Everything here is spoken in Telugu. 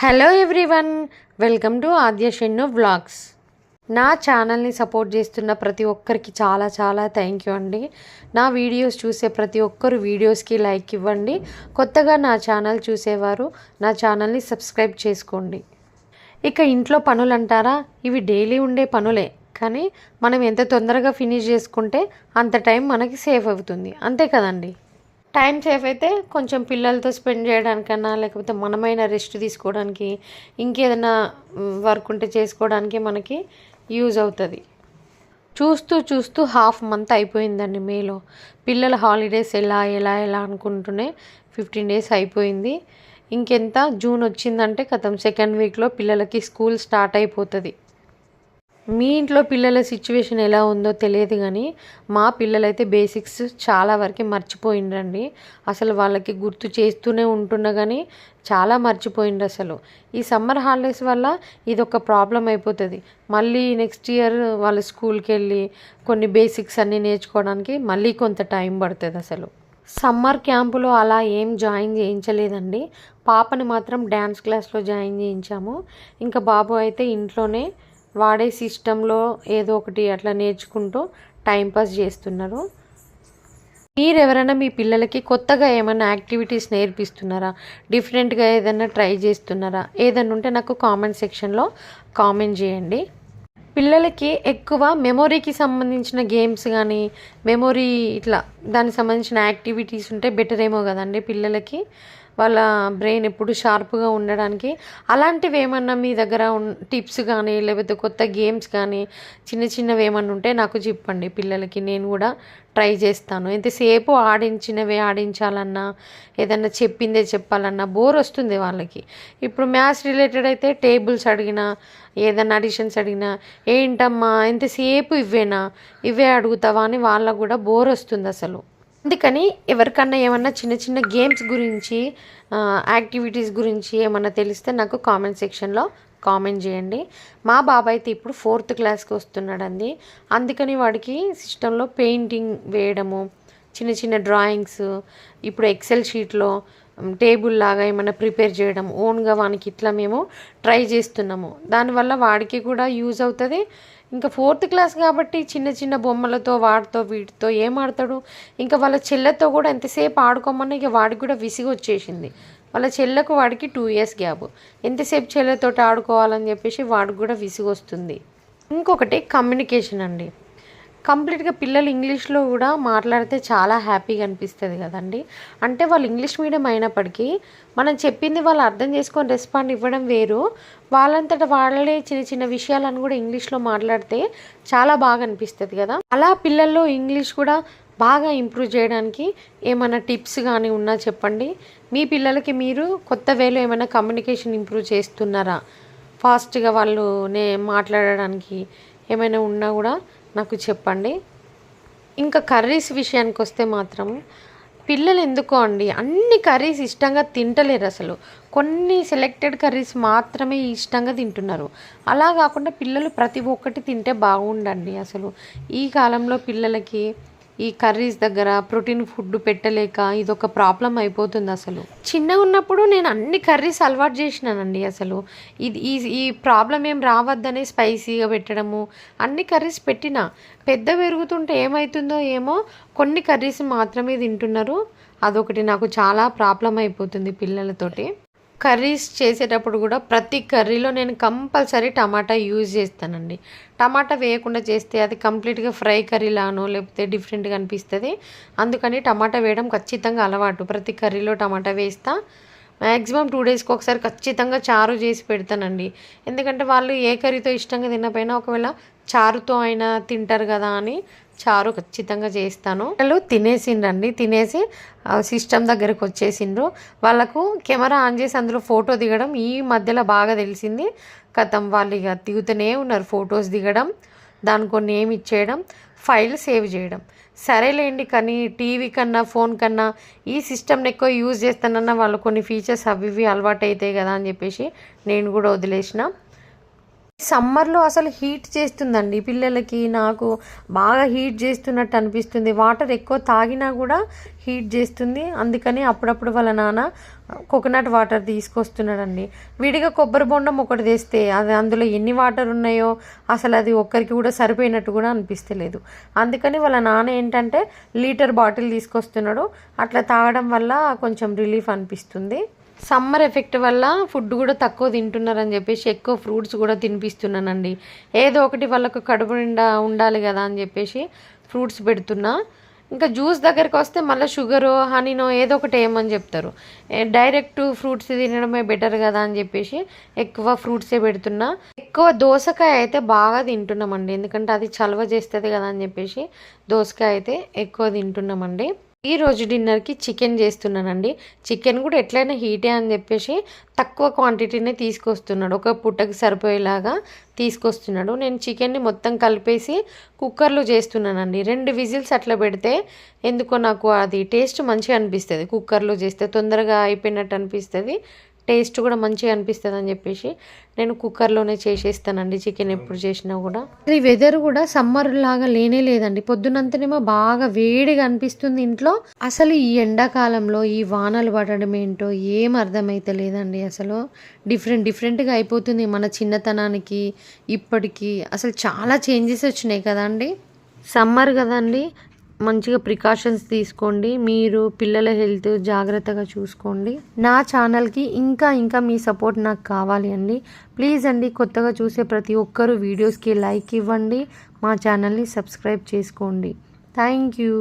Hello everyone welcome to Aadya Shennu vlogs నా ఛానల్ని సపోర్ట్ చేస్తున్న ప్రతి ఒక్కరికి చాలా చాలా థ్యాంక్ యూ అండి. నా వీడియోస్ చూసే ప్రతి ఒక్కరు వీడియోస్కి లైక్ ఇవ్వండి. కొత్తగా నా ఛానల్ చూసేవారు నా ఛానల్ని సబ్స్క్రైబ్ చేసుకోండి. ఇక ఇంట్లో పనులు అంటారా ఇవి డైలీ ఉండే పనులే. కానీ మనం ఎంత తొందరగా ఫినిష్ చేసుకుంటే అంత టైం మనకి సేఫ్ అవుతుంది. అంతే కదండి? టైం సేఫ్ అయితే కొంచెం పిల్లలతో స్పెండ్ చేయడానికన్నా లేకపోతే మనమైన రెస్ట్ తీసుకోవడానికి ఇంకేదైనా వర్క్ ఉంటే చేసుకోవడానికి మనకి యూజ్ అవుతుంది. చూస్తూ చూస్తూ హాఫ్ మంత్ అయిపోయిందండి మేలో. పిల్లల హాలిడేస్ ఎలా ఎలా ఎలా అనుకుంటూనే ఫిఫ్టీన్ డేస్ అయిపోయింది. ఇంకెంత? జూన్ వచ్చిందంటే కథం సెకండ్ వీక్లో పిల్లలకి స్కూల్ స్టార్ట్ అయిపోతుంది. మీ ఇంట్లో పిల్లల సిచ్యువేషన్ ఎలా ఉందో తెలియదు కానీ మా పిల్లలైతే బేసిక్స్ చాలా వరకు మర్చిపోయిండ్రండి. అసలు వాళ్ళకి గుర్తు చేస్తూనే ఉంటున్నా కానీ చాలా మర్చిపోయిండ్రు అసలు. ఈ సమ్మర్ హాలిడేస్ వల్ల ఇది ఒక ప్రాబ్లం అయిపోతుంది. మళ్ళీ నెక్స్ట్ ఇయర్ వాళ్ళ స్కూల్కి వెళ్ళి కొన్ని బేసిక్స్ అన్నీ నేర్చుకోవడానికి మళ్ళీ కొంత టైం పడుతుంది అసలు. సమ్మర్ క్యాంపులో అలా ఏం జాయిన్ చేయించలేదండి. పాపని మాత్రం డ్యాన్స్ క్లాస్లో జాయిన్ చేయించాము. ఇంకా బాబు అయితే ఇంట్లోనే వాడే సిస్టంలో ఏదో ఒకటి అట్లా నేర్చుకుంటూ టైంపాస్ చేస్తున్నారు. మీరు ఎవరైనా మీ పిల్లలకి కొత్తగా ఏమైనా యాక్టివిటీస్ నేర్పిస్తున్నారా? డిఫరెంట్గా ఏదైనా ట్రై చేస్తున్నారా? ఏదైనా ఉంటే నాకు కామెంట్ సెక్షన్లో కామెంట్ చేయండి. పిల్లలకి ఎక్కువ మెమొరీకి సంబంధించిన గేమ్స్ కానీ మెమొరీ ఇట్లా దానికి సంబంధించిన యాక్టివిటీస్ ఉంటే బెటర్ ఏమో కదండి పిల్లలకి. వాళ్ళ బ్రెయిన్ ఎప్పుడు షార్ప్గా ఉండడానికి. అలాంటివి ఏమన్నా మీ దగ్గర టిప్స్ కానీ లేకపోతే కొత్త గేమ్స్ కానీ చిన్న చిన్నవి ఏమన్నా ఉంటే నాకు చెప్పండి పిల్లలకి. నేను కూడా ట్రై చేస్తాను. ఎంతసేపు ఆడించినవే ఆడించాలన్నా ఏదన్నా చెప్పిందే చెప్పాలన్నా బోర్ వస్తుంది వాళ్ళకి. ఇప్పుడు మ్యాథ్స్ రిలేటెడ్ అయితే టేబుల్స్ అడిగినా ఏదన్నా అడిషన్స్ అడిగినా ఏంటమ్మా ఎంతసేపు ఇవేనా ఇవే అడుగుతావా? అని వాళ్ళకు కూడా బోర్ వస్తుంది అసలు. అందుకని ఎవరికన్నా ఏమన్నా చిన్న చిన్న గేమ్స్ గురించి యాక్టివిటీస్ గురించి ఏమన్నా తెలిస్తే నాకు కామెంట్ సెక్షన్లో కామెంట్ చేయండి. మా బాబాయ్ అయితే ఇప్పుడు ఫోర్త్ క్లాస్కి వస్తున్నాడండి. అందుకని వాడికి సిస్టంలో పెయింటింగ్ వేయడము చిన్న చిన్న డ్రాయింగ్స్ ఇప్పుడు ఎక్సెల్ షీట్లో టేబుల్ లాగా ఏమైనా ప్రిపేర్ చేయడం ఓన్గా వానికి ఇట్లా మేము ట్రై చేస్తున్నాము. దానివల్ల వాడికి కూడా యూజ్ అవుతుంది. ఇంకా ఫోర్త్ క్లాస్ కాబట్టి చిన్న చిన్న బొమ్మలతో వాటితో వీటితో ఏం ఆడతాడు? ఇంకా వాళ్ళ చెల్లెతో కూడా ఎంతసేపు ఆడుకోమన్నా ఇక వాడికి కూడా విసిగి వచ్చేసింది. వాళ్ళ చెల్లకు వాడికి టూ ఇయర్స్ గ్యాప్. ఎంతసేపు చెల్లెతో ఆడుకోవాలని చెప్పేసి వాడికి కూడా విసిగి వస్తుంది. ఇంకొకటి కమ్యూనికేషన్ అండి. కంప్లీట్గా పిల్లలు ఇంగ్లీష్లో కూడా మాట్లాడితే చాలా హ్యాపీగా అనిపిస్తుంది కదండి. అంటే వాళ్ళు ఇంగ్లీష్ మీడియం అయినప్పటికీ మనం చెప్పింది వాళ్ళు అర్థం చేసుకొని రెస్పాండ్ ఇవ్వడం వేరు. వాళ్ళంతట వాళ్ళే చిన్న చిన్న విషయాలను కూడా ఇంగ్లీష్లో మాట్లాడితే చాలా బాగా అనిపిస్తుంది కదా. అలా పిల్లల్లో ఇంగ్లీష్ కూడా బాగా ఇంప్రూవ్ చేయడానికి ఏమైనా టిప్స్ కానీ ఉన్నా చెప్పండి. మీ పిల్లలకి మీరు కొత్త వేలో ఏమైనా కమ్యూనికేషన్ ఇంప్రూవ్ చేస్తున్నారా? ఫాస్ట్గా వాళ్ళు నే మాట్లాడడానికి ఏమైనా ఉన్నా కూడా నాకు చెప్పండి. ఇంకా కర్రీస్ విషయానికి వస్తే మాత్రం పిల్లలు ఎందుకో అండి అన్ని కర్రీస్ ఇష్టంగా తింటలేరు అసలు. కొన్ని సెలెక్టెడ్ కర్రీస్ మాత్రమే ఇష్టంగా తింటున్నారు. అలా కాకుండా పిల్లలు ప్రతి ఒక్కటి తింటే బాగుండండి అసలు. ఈ కాలంలో పిల్లలకి ఈ కర్రీస్ దగ్గర ప్రోటీన్ ఫుడ్ పెట్టలేక ఇది ఒక ప్రాబ్లం అయిపోతుంది అసలు. చిన్నగా ఉన్నప్పుడు నేను అన్ని కర్రీస్ అలవాటు చేసినానండి అసలు. ఇది ఈ ఈ ప్రాబ్లం ఏం రావద్దనే స్పైసీగా పెట్టడము అన్ని కర్రీస్ పెట్టిన. పెద్ద పెరుగుతుంటే ఏమవుతుందో ఏమో కొన్ని కర్రీస్ మాత్రమే తింటున్నారు. అదొకటి నాకు చాలా ప్రాబ్లం అయిపోతుంది పిల్లలతోటి. కర్రీస్ చేసేటప్పుడు కూడా ప్రతి కర్రీలో నేను కంపల్సరీ టమాటా యూజ్ చేస్తానండి. టమాటా వేయకుండా చేస్తే అది కంప్లీట్గా ఫ్రై కర్రీలానో లేకపోతే డిఫరెంట్గా అనిపిస్తుంది. అందుకని టమాటా వేయడం ఖచ్చితంగా అలవాటు. ప్రతి కర్రీలో టమాటా వేస్తా. మ్యాక్సిమం టూ డేస్కి ఒకసారి ఖచ్చితంగా చారు చేసి పెడతానండి. ఎందుకంటే వాళ్ళు ఏ కర్రీతో ఇష్టంగా తినపోయినా ఒకవేళ చారుతో అయినా తింటారు కదా అని చారు ఖచ్చితంగా చేస్తాను వాళ్ళు తినేసిండ్రండి తినేసి సిస్టమ్ దగ్గరకు వచ్చేసిండ్రు. వాళ్ళకు కెమెరా ఆన్ చేసి అందులో ఫోటో దిగడం ఈ మధ్యలో బాగా తెలిసింది. కథం వాళ్ళు ఇక దిగుతూనే ఉన్నారు ఫొటోస్ దిగడం దాని కొన్ని ఏమి ఇచ్చేయడం ఫైల్ సేవ్ చేయడం. సరేలేండి కానీ టీవీ కన్నా ఫోన్ కన్నా ఈ సిస్టమ్ని ఎక్కువ యూజ్ చేస్తానన్నా వాళ్ళు కొన్ని ఫీచర్స్ అవి ఇవి అలవాటు అవుతాయి కదా అని చెప్పేసి నేను కూడా వదిలేసిన. సమ్మర్లో అసలు హీట్ చేస్తుందండి పిల్లలకి. నాకు బాగా హీట్ చేస్తున్నట్టు అనిపిస్తుంది. వాటర్ ఎక్కువ తాగినా కూడా హీట్ చేస్తుంది. అందుకని అప్పుడప్పుడు వాళ్ళ నాన్న కోకోనట్ వాటర్ తీసుకొస్తున్నాడండి. విడిగా కొబ్బరి బొండం ఒకటి తెస్తే అది అందులో ఎన్ని వాటర్ ఉన్నాయో అసలు అది ఒక్కరికి కూడా సరిపోయినట్టు కూడా అనిపిస్తలేదు. అందుకని వాళ్ళ నాన్న ఏంటంటే లీటర్ బాటిల్ తీసుకొస్తున్నాడు. అట్లా తాగడం వల్ల కొంచెం రిలీఫ్ అనిపిస్తుంది. సమ్మర్ ఎఫెక్ట్ వల్ల ఫుడ్ కూడా తక్కువ తింటున్నారని చెప్పేసి ఎక్కువ ఫ్రూట్స్ కూడా తినిపిస్తున్నానండి. ఏదో ఒకటి వాళ్ళకు కడుపు నిండా ఉండాలి కదా అని చెప్పేసి ఫ్రూట్స్ పెడుతున్నా. ఇంకా జ్యూస్ దగ్గరికి వస్తే మళ్ళీ షుగరు హనీనో ఏదో ఒకటి ఏమని చెప్తారు. డైరెక్ట్ ఫ్రూట్స్ తినడమే బెటర్ కదా అని చెప్పేసి ఎక్కువ ఫ్రూట్సే పెడుతున్నా. ఎక్కువ దోసకాయ అయితే బాగా తింటున్నామండి. ఎందుకంటే అది చలవ చేస్తుంది కదా అని చెప్పేసి దోసకాయ అయితే ఎక్కువ తింటున్నామండి. ఈ రోజు డిన్నర్కి చికెన్ చేస్తున్నానండి. చికెన్ కూడా ఎట్లయినా హీటే అని చెప్పేసి తక్కువ క్వాంటిటీనే తీసుకొస్తున్నాడు. ఒక పుట్టకి సరిపోయేలాగా తీసుకొస్తున్నాడు. నేను చికెన్ని మొత్తం కలిపేసి కుక్కర్లో చేస్తున్నానండి. రెండు విజిల్స్ అట్లా పెడితే ఎందుకో నాకు అది టేస్ట్ మంచిగా అనిపిస్తుంది. కుక్కర్లో చేస్తే తొందరగా అయిపోయినట్టు అనిపిస్తుంది. టేస్ట్ కూడా మంచిగా అనిపిస్తుంది అని చెప్పేసి నేను కుక్కర్లోనే చేసేస్తానండి చికెన్ ఎప్పుడు చేసినా కూడా. ఈ వెదర్ కూడా సమ్మర్ లాగా లేనే లేదండి. పొద్దునంతనేమో బాగా వేడిగా అనిపిస్తుంది ఇంట్లో. అసలు ఈ ఎండాకాలంలో ఈ వానలు పడడం ఏంటో ఏం అర్థమైతే లేదండి అసలు. డిఫరెంట్ డిఫరెంట్గా అయిపోతుంది మన చిన్నతనానికి ఇప్పటికి. అసలు చాలా చేంజెస్ వచ్చినాయి కదండి సమ్మర్ కదండి మంచిగా ప్రికాషన్స్ తీసుకోండి. మీరు పిల్లల హెల్త్ జాగ్రత్తగా చూసుకోండి. నా ఛానల్కి ఇంకా ఇంకా మీ సపోర్ట్ నాకు కావాలి అండి. ప్లీజ్ అండి కొత్తగా చూసే ప్రతి ఒక్కరూ వీడియోస్కి లైక్ ఇవ్వండి. మా ఛానల్ని సబ్స్క్రైబ్ చేసుకోండి. Thank you.